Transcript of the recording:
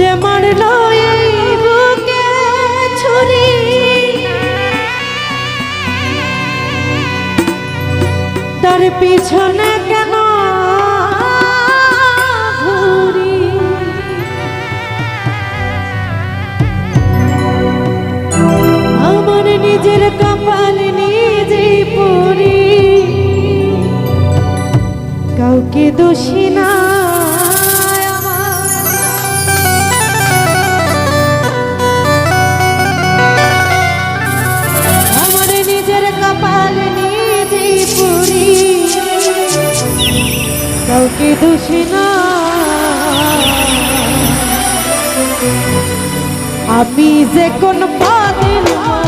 যে মারল এই তার পিছনে কেন আমার নিজের কেঁদুসি না? আমি যে কোন পাদিনা